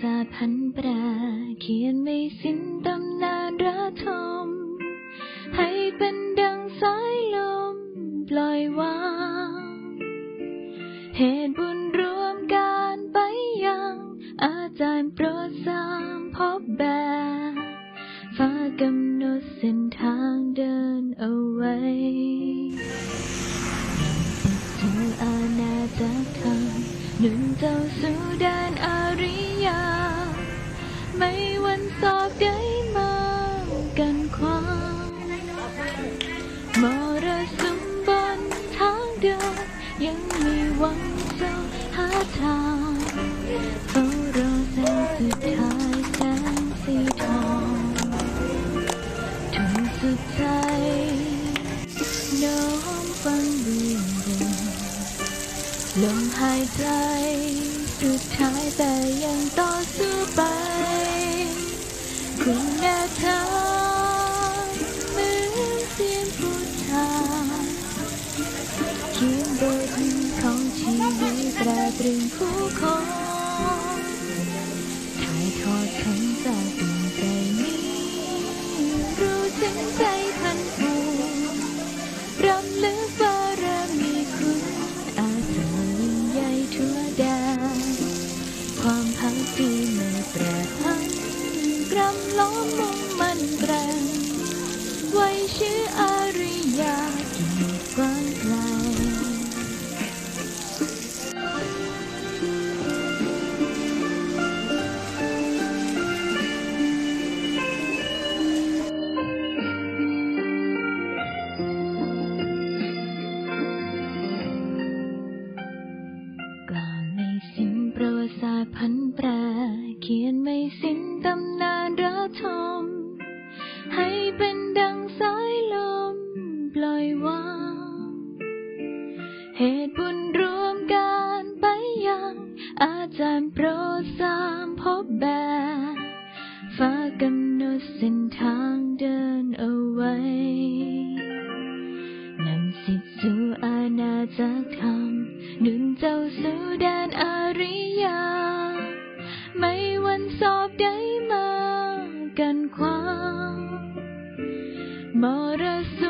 ประวัติศาสตร์พันแปรเขียนไม่สิ้นตำนานระทม ให้เป็นดังสายลมปล่อยวาง เหตุบุญรวมการไปยัง อาจารย์โปรดสร้างพบแบบฟ้ากำหนดเส้นทางเดินเอาไว้สู่อาณาจักรธรรมหนุนเจ้าสู่ายใจสุดท้ายแต่ยังต่อสู้ไป คุณแน่ทางเหมือนเสียงพุทธาเขียนบทของชีวิตตราตรึงผู้คน วาง เหตุบุญรวมการไปยัง อาจารย์โปรดสางพบแบบฟ้ากำหนดเส้นทางเดินเอาไว้นำสิทธิสู่อาณาจักรธรรมหนุนเจ้าสู่แดนอริยา ไม่วันสอบได้มากันความมรสุ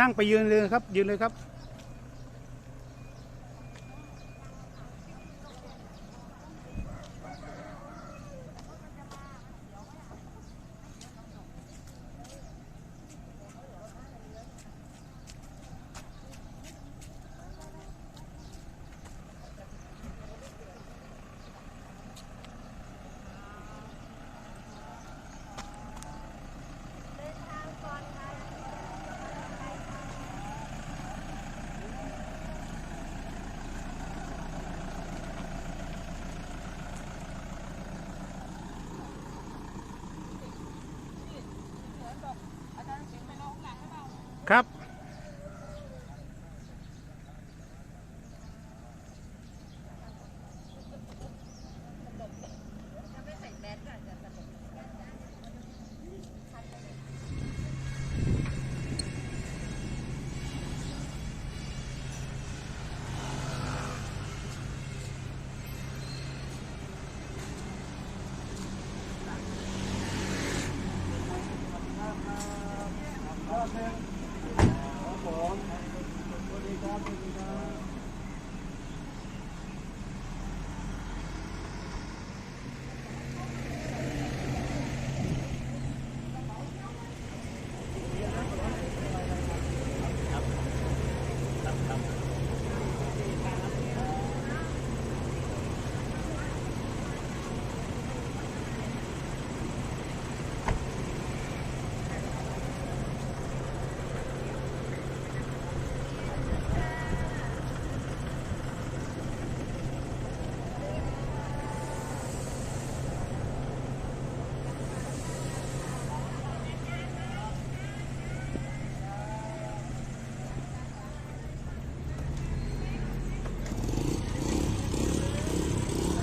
นั่งไปยืนเลยครับ ยืนเลยครับ ครับ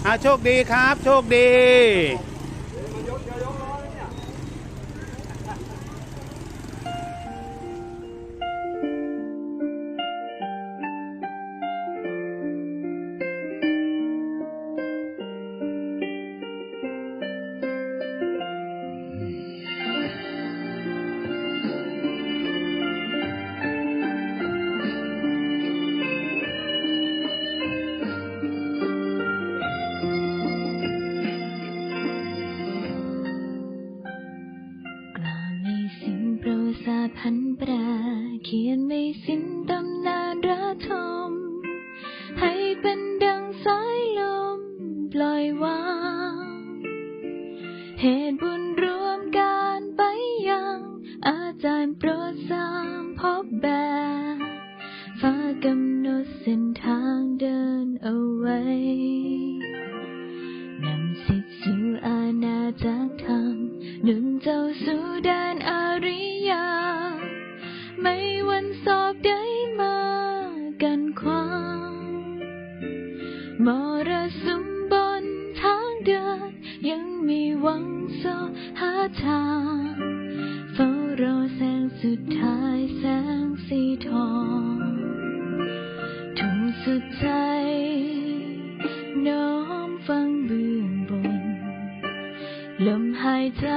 อะโชคดีครับ โชคดี head ทางเฝ้ารอแสงสุดท้ายแสงสีทองทุ่งสุดใจน้อมฟังเบื้องบน ลมหายใจ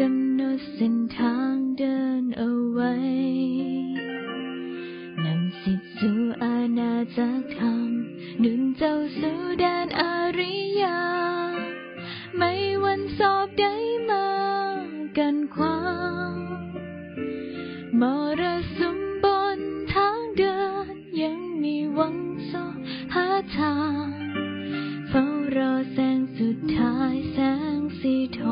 กำหนดเส้นทางเดินเอาไว้นำสิทธิสู่อาณาจักรธรรมดุนเจ้าสู่แดนอริยา ไม่วันสอบได้มากันความมรสุมบนทางเดินยังมีหวังสอหาทาง เฝ้ารอแสงสุดท้ายแสงสีทอง